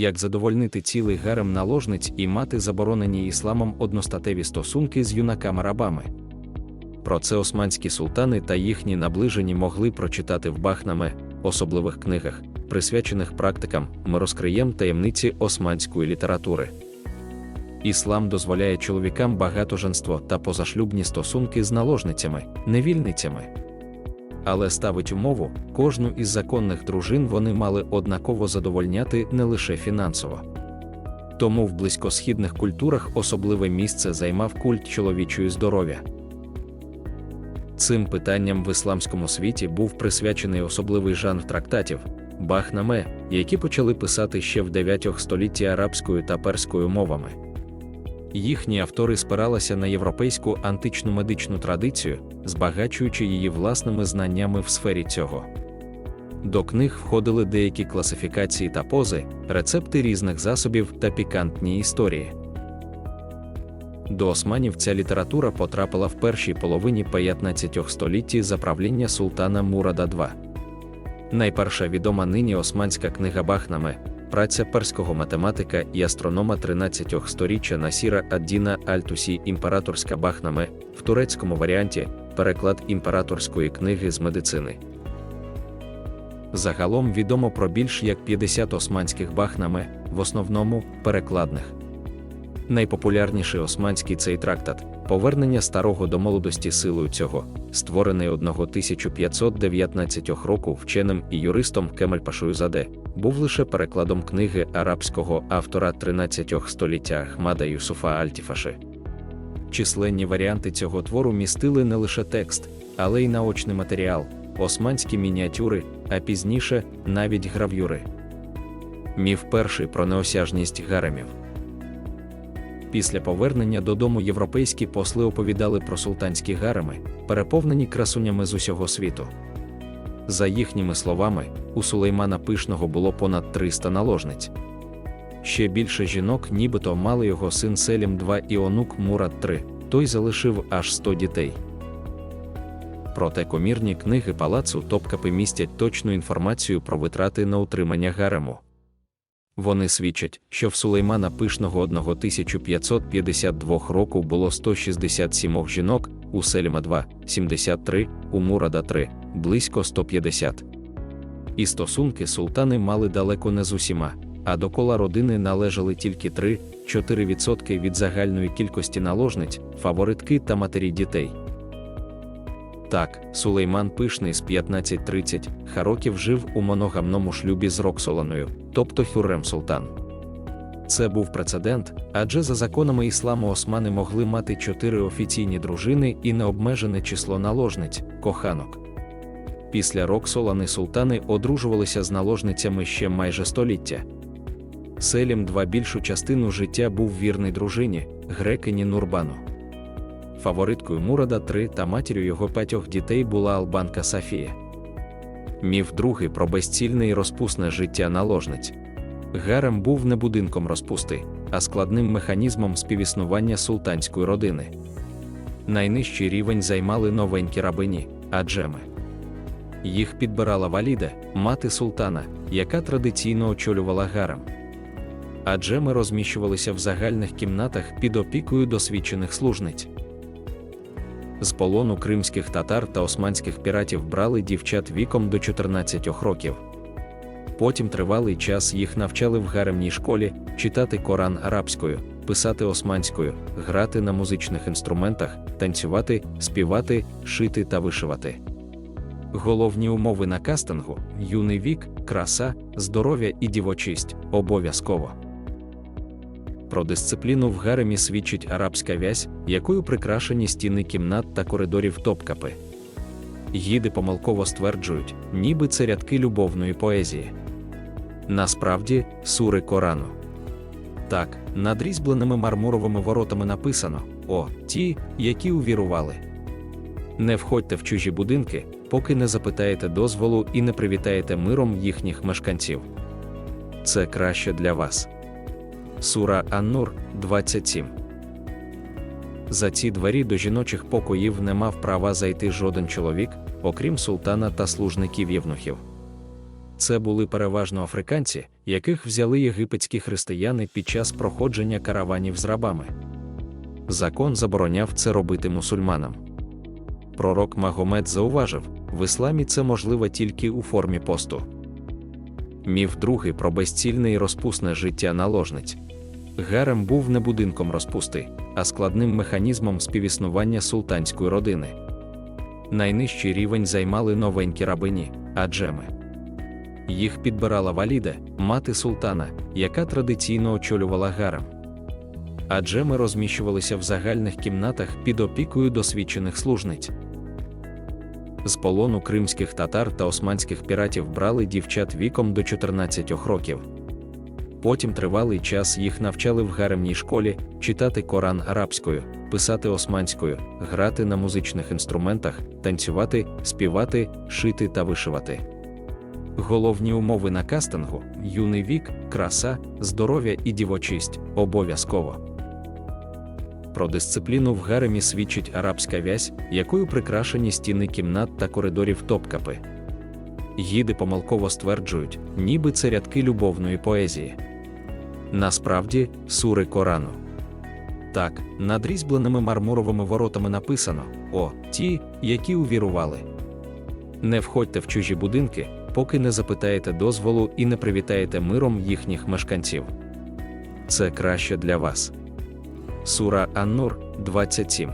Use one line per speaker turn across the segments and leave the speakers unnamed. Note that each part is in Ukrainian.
як задовольнити цілий гарем наложниць і мати заборонені ісламом одностатеві стосунки з юнаками-рабами. Про це османські султани та їхні наближені могли прочитати в Бахнаме, особливих книгах, присвячених практикам, ми розкриєм таємниці османської літератури. Іслам дозволяє чоловікам багатоженство та позашлюбні стосунки з наложницями, невільницями. Але ставить умову, кожну із законних дружин вони мали однаково задовольняти не лише фінансово. Тому в близькосхідних культурах особливе місце займав культ чоловічої здоров'я. Цим питанням в ісламському світі був присвячений особливий жанр трактатів бахнаме, які почали писати ще в 9 столітті арабською та перською мовами. Їхні автори спиралися на європейську античну медичну традицію, збагачуючи її власними знаннями в сфері цього. До книг входили деякі класифікації та пози, рецепти різних засобів та пікантні історії. До османів ця література потрапила в першій половині 15 столітті за правління султана Мурада II. Найперша відома нині османська книга Бахнаме, праця перського математика і астронома 13 сторіччя Насіра Аддіна Альтусі Імператорська Бахнаме в турецькому варіанті переклад імператорської книги з медицини. Загалом відомо про більш як 50 османських бахнаме, в основному перекладних. Найпопулярніший османський цей трактат повернення старого до молодості силою цього, створений 1519 року вченим і юристом Кемель Пашуюзаде, був лише перекладом книги арабського автора 13 століття Ахмада Юсуфа Альтіфаши. Численні варіанти цього твору містили не лише текст, але й наочний матеріал, османські мініатюри, а пізніше навіть гравюри. Міф перший про неосяжність гаремів. Після повернення додому європейські посли оповідали про султанські гареми, переповнені красунями з усього світу. За їхніми словами, у Сулеймана Пишного було понад 300 наложниць. Ще більше жінок, нібито мали його син Селім 2 і онук Мурат 3, той залишив аж 100 дітей. Проте комірні книги палацу Топкапи містять точну інформацію про витрати на утримання гарему. Вони свідчать, що в Сулеймана Пишного 1552 року було 167 жінок, у Селіма 2 – 73, у Мурада 3 – близько 150. І стосунки султани мали далеко не з усіма, а до кола родини належали тільки 3-4% від загальної кількості наложниць, фаворитки та матері дітей. Так, Сулейман Пишний з 1530 років жив у моногамному шлюбі з Роксоланою, тобто Хюррем Султан. Це був прецедент, адже за законами ісламу османи могли мати чотири офіційні дружини і необмежене число наложниць коханок. Після Роксолани султани одружувалися з наложницями ще майже століття. Селім два більшу частину життя був вірний дружині, грекині Нурбану. Фавориткою Мурада III та матір'ю його п'ятьох дітей була Албанка Сафія. Міф другий про безцільне і розпусне життя наложниць. Гарем був не будинком розпусти, а складним механізмом співіснування султанської родини. Найнижчий рівень займали новенькі рабині, аджеми. Їх підбирала валіда, мати султана, яка традиційно очолювала гарем. Аджеми розміщувалися в загальних кімнатах під опікою досвідчених служниць. З полону кримських татар та османських піратів брали дівчат віком до 14 років. Потім тривалий час їх навчали в гаремній школі читати Коран арабською, писати османською, грати на музичних інструментах, танцювати, співати, шити та вишивати. Головні умови на кастингу юний вік, краса, здоров'я і дівочість обов'язково. Про дисципліну в гаремі свідчить арабська вязь, якою прикрашені стіни кімнат та коридорів топкапи. Гіди помилково стверджують, ніби це рядки любовної поезії. Насправді, сури Корану. Так, над різьбленими мармуровими воротами написано: О, ті, які увірували. Не входьте в чужі будинки, поки не запитаєте дозволу і не привітаєте миром їхніх мешканців. Це краще для вас. Сура Аннур 27. За ці двері до жіночих покоїв не мав права зайти жоден чоловік, окрім султана та служників євнухів. Це були переважно африканці, яких взяли єгипетські християни під час проходження караванів з рабами. Закон забороняв це робити мусульманам. Пророк Магомед зауважив, в ісламі це можливо тільки у формі посту. Міф другий про безцільне і розпусне життя наложниць. Гарем був не будинком розпусти, а складним механізмом співіснування султанської родини. Найнижчий рівень займали новенькі рабині, аджеми. Їх підбирала валіда, мати султана, яка традиційно очолювала гарем. Аджеми розміщувалися в загальних кімнатах під опікою досвідчених служниць. З полону кримських татар та османських піратів брали дівчат віком до 14 років. Потім тривалий час їх навчали в гаремній школі читати Коран арабською, писати османською, грати на музичних інструментах, танцювати, співати, шити та вишивати. Головні умови на кастингу юний вік, краса, здоров'я і дівочість обов'язково. Про дисципліну в гаремі свідчить арабська вязь, якою прикрашені стіни кімнат та коридорів топкапи. Гіди помилково стверджують, ніби це рядки любовної поезії. Насправді, сури Корану. Так, над різьбленими мармуровими воротами написано: О, ті, які увірували. Не входьте в чужі будинки, поки не запитаєте дозволу і не привітаєте миром їхніх мешканців. Це краще для вас. Сура Аннур 27.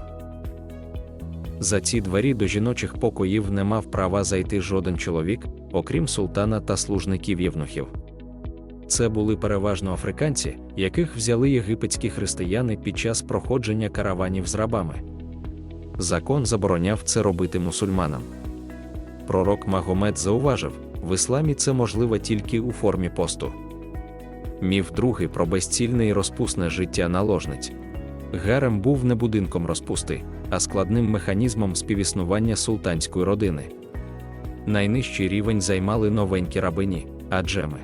За ці двері до жіночих покоїв не мав права зайти жоден чоловік, окрім султана та служників євнухів. Це були переважно африканці, яких взяли єгипетські християни під час проходження караванів з рабами. Закон забороняв це робити мусульманам. Пророк Магомед зауважив, в ісламі це можливо тільки у формі посту. Міф другий про безцільне і розпусне життя наложниць. Гарем був не будинком розпусти, а складним механізмом співіснування султанської родини. Найнижчий рівень займали новенькі рабині, аджеми.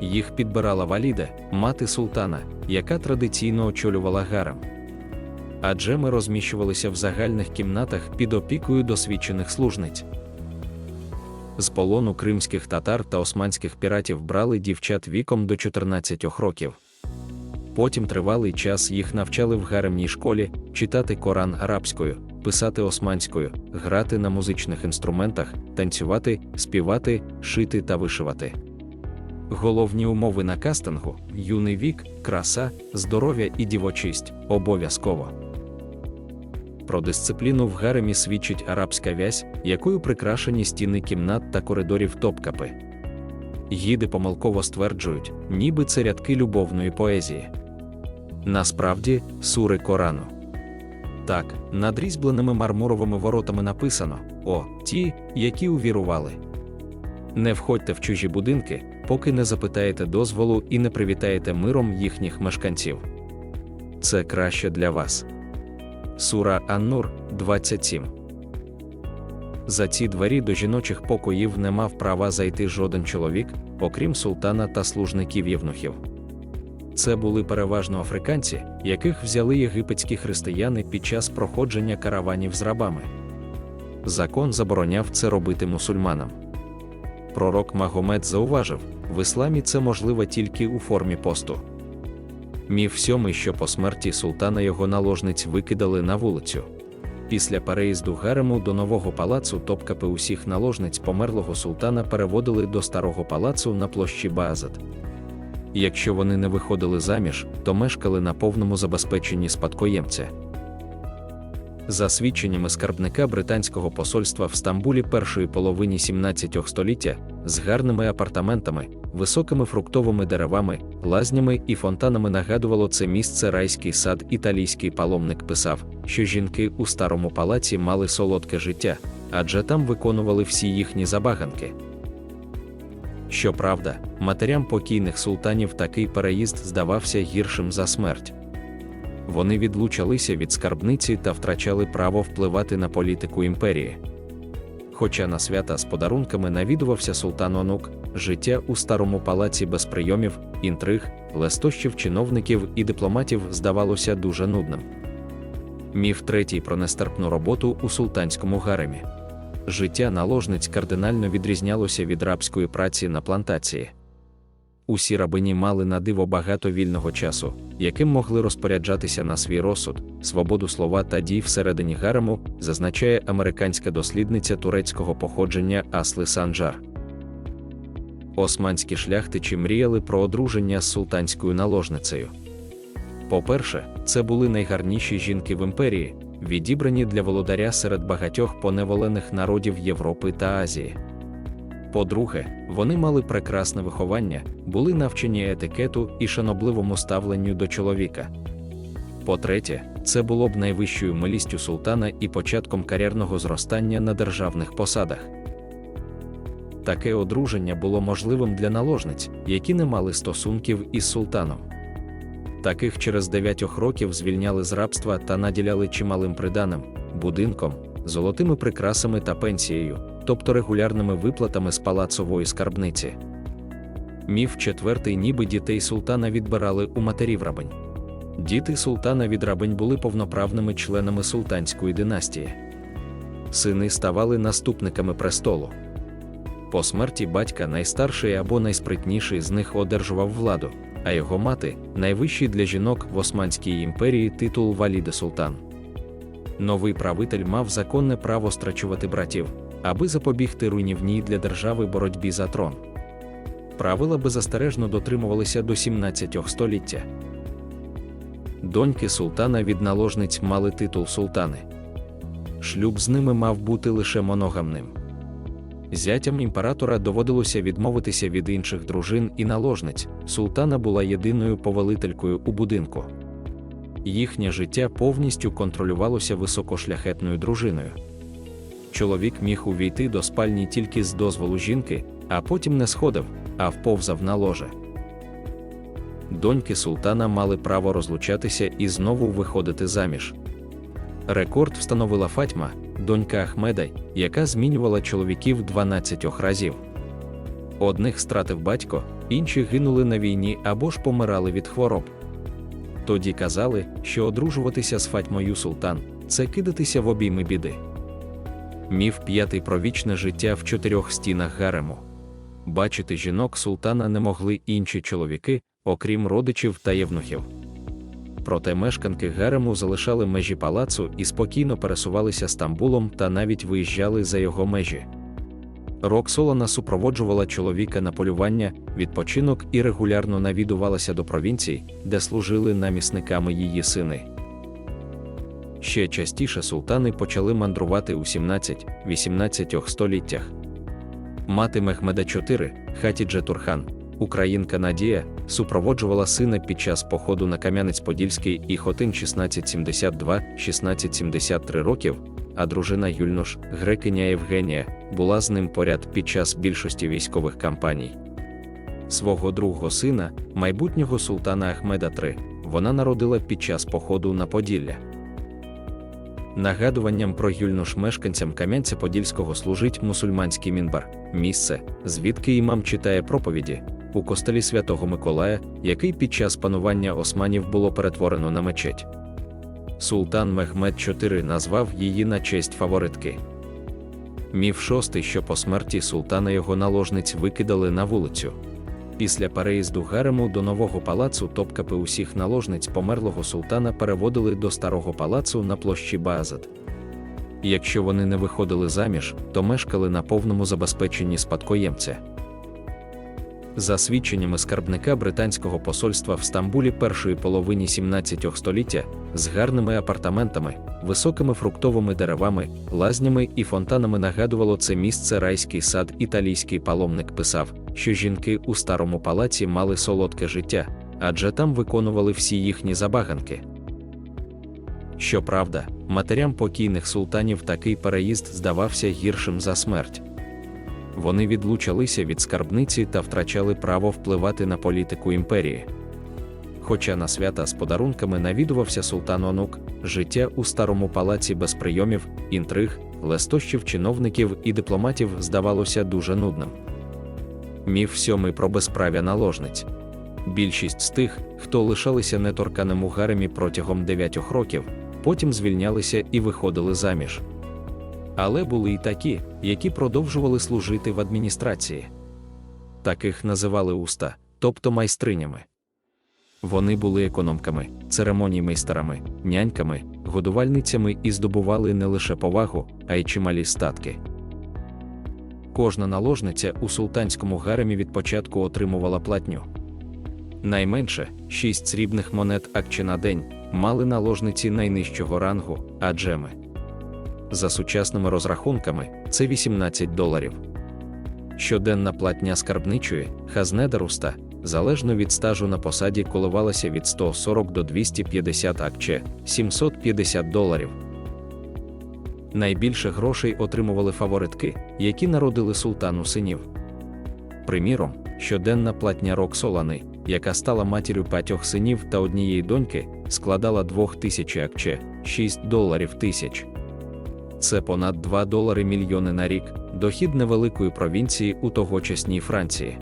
Їх підбирала валіда, мати султана, яка традиційно очолювала гарем. Аджеми розміщувалися в загальних кімнатах під опікою досвідчених служниць. З полону кримських татар та османських піратів брали дівчат віком до 14 років. Потім тривалий час їх навчали в гаремній школі читати Коран арабською, писати османською, грати на музичних інструментах, танцювати, співати, шити та вишивати. Головні умови на кастингу юний вік, краса, здоров'я і дівочість обов'язково. Про дисципліну в гаремі свідчить арабська вязь, якою прикрашені стіни кімнат та коридорів топкапи. Гіди помилково стверджують, ніби це рядки любовної поезії. Насправді, сури Корану. Так, над різьбленими мармуровими воротами написано: О, ті, які увірували. Не входьте в чужі будинки, поки не запитаєте дозволу і не привітаєте миром їхніх мешканців. Це краще для вас. Сура Аннур 27. За ці двері до жіночих покоїв не мав права зайти жоден чоловік, окрім султана та служників євнухів. Це були переважно африканці, яких взяли єгипетські християни під час проходження караванів з рабами. Закон забороняв це робити мусульманам. Пророк Магомед зауважив, в ісламі це можливо тільки у формі посту. Міф сьомий, що по смерті султана його наложниць викидали на вулицю. Після переїзду гарему до нового палацу топкапи усіх наложниць померлого султана переводили до старого палацу на площі Якщо вони не виходили заміж, то мешкали на повному забезпеченні спадкоємця. За свідченнями скарбника британського посольства в Стамбулі першої половині 17 століття з гарними апартаментами, високими фруктовими деревами, лазнями і фонтанами нагадувало це місце райський сад. Італійський паломник писав, що жінки у старому палаці мали солодке життя, адже там виконували всі їхні забаганки. Щоправда, матерям покійних султанів такий переїзд здавався гіршим за смерть. Вони відлучалися від скарбниці та втрачали право впливати на політику імперії. Хоча на свята з подарунками навідувався султан онук, життя у старому палаці без прийомів, інтриг, лестощів чиновників і дипломатів здавалося дуже нудним. Міф третій про нестерпну роботу у султанському гаремі. Життя наложниць кардинально відрізнялося від рабської праці на плантації. усі рабині мали на диво багато вільного часу, яким могли розпоряджатися на свій розсуд, свободу слова та дій всередині гарему, зазначає американська дослідниця турецького походження Асли Санджар. Османські шляхтичі мріяли про одруження з султанською наложницею. По-перше, це були найгарніші жінки в імперії, відібрані для володаря серед багатьох поневолених народів Європи та Азії. По-друге, вони мали прекрасне виховання, були навчені етикету і шанобливому ставленню до чоловіка. По-третє, це було б найвищою милістю султана і початком кар'єрного зростання на державних посадах. Таке одруження було можливим для наложниць, які не мали стосунків із султаном. Таких через 9 років звільняли з рабства та наділяли чималим приданим, будинком, золотими прикрасами та пенсією, тобто регулярними виплатами з палацової скарбниці. Міф четвертий, ніби дітей султана відбирали у матерів рабинь. Діти султана від рабинь були повноправними членами султанської династії. Сини ставали наступниками престолу. По смерті батька найстарший або найспритніший з них одержував владу, а його мати найвищий для жінок в Османській імперії титул Валіде Султан. Новий правитель мав законне право страчувати братів, аби запобігти руйнівній для держави боротьбі за трон. Правила беззастережно дотримувалися до 17 століття. Доньки султана від наложниць мали титул султани. Шлюб з ними мав бути лише моногамним. Зятям імператора доводилося відмовитися від інших дружин і наложниць. Султана була єдиною повелителькою у будинку. Їхнє життя повністю контролювалося високошляхетною дружиною. Чоловік міг увійти до спальні тільки з дозволу жінки, а потім не сходив, а вповзав на ложе. Доньки султана мали право розлучатися і знову виходити заміж. Рекорд встановила Фатьма, донька Ахмеда, яка змінювала чоловіків 12 разів. Одних стратив батько, інші гинули на війні або ж помирали від хвороб. Тоді казали, що одружуватися з Фатьмою султан це кидатися в обійми біди. Міф п'ятий про вічне життя в чотирьох стінах гарему. Бачити жінок султана не могли інші чоловіки, окрім родичів та євнухів. Проте мешканки гарему залишали межі палацу і спокійно пересувалися Стамбулом та навіть виїжджали за його межі. Роксолана супроводжувала чоловіка на полювання, відпочинок і регулярно навідувалася до провінцій, де служили намісниками її сини. Ще частіше султани почали мандрувати у 17-18 століттях. Мати Мехмеда IV, Хатідже Турхан, українка Надія, супроводжувала сина під час походу на Кам'янець-Подільський і Хотин 1672-1673 років, а дружина Юльнош, грекиня Євгенія, була з ним поряд під час більшості військових кампаній. Свого другого сина, майбутнього султана Ахмеда III, вона народила під час походу на Поділля. Нагадуванням про Юльнош мешканцям Кам'янця-Подільського служить мусульманський мінбар, місце, звідки імам читає проповіді, у костелі святого Миколая, який під час панування османів було перетворено на мечеть. Султан Мехмед IV назвав її на честь фаворитки. Міф шостий, що по смерті султана його наложниць викидали на вулицю. Після переїзду гарему до нового палацу топкапи усіх наложниць померлого султана переводили до старого палацу на площі Баазад. Якщо вони не виходили заміж, то мешкали на повному забезпеченні спадкоємця. За свідченнями скарбника британського посольства в Стамбулі першої половині 17 століття з гарними апартаментами, високими фруктовими деревами, лазнями і фонтанами нагадувало це місце райський сад. Італійський паломник писав, що жінки у старому палаці мали солодке життя, адже там виконували всі їхні забаганки. Щоправда, матерям покійних султанів такий переїзд здавався гіршим за смерть вони відлучалися від скарбниці та втрачали право впливати на політику імперії. Хоча на свята з подарунками навідувався султан онук, життя у старому палаці без прийомів, інтриг, лестощів чиновників і дипломатів здавалося дуже нудним. Міф сьомий про безправ'я наложниць. Більшість з тих, хто лишалися неторканим у гаремі протягом 9 років, потім звільнялися і виходили заміж. Але були й такі, які продовжували служити в адміністрації. Таких називали уста, тобто майстринями. Вони були економками, церемоній майстерами, няньками, годувальницями і здобували не лише повагу, а й чималі статки. Кожна наложниця у султанському гаремі від початку отримувала платню. Найменше шість срібних монет акче на день мали наложниці найнижчого рангу, аджеми. За сучасними розрахунками, це 18 доларів. Щоденна платня скарбничої хазнедаруста, залежно від стажу на посаді, коливалася від 140 до 250 акче 750 доларів. Найбільше грошей отримували фаворитки, які народили султану синів. Приміром, щоденна платня Роксолани, яка стала матір'ю п'ятьох синів та однієї доньки, складала 2000 акче 6 доларів тисяч. Це понад 2 долари мільйони на рік, дохід невеликої провінції у тогочасній Франції.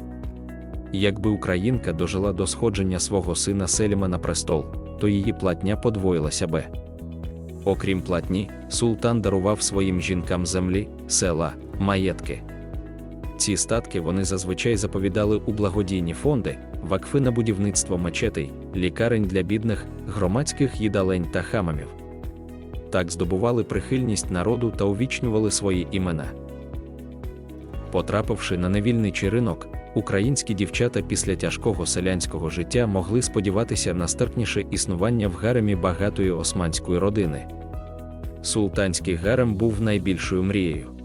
Якби українка дожила до сходження свого сина Селіма на престол, то її платня подвоїлася би. Окрім платні, султан дарував своїм жінкам землі, села, маєтки. Ці статки вони зазвичай заповідали у благодійні фонди, вакфи на будівництво мечетей, лікарень для бідних, громадських їдалень та хамамів. Так здобували прихильність народу та увічнювали свої імена. Потрапивши на невільничий ринок, українські дівчата після тяжкого селянського життя могли сподіватися на стерпніше існування в гаремі багатої османської родини. Султанський гарем був найбільшою мрією.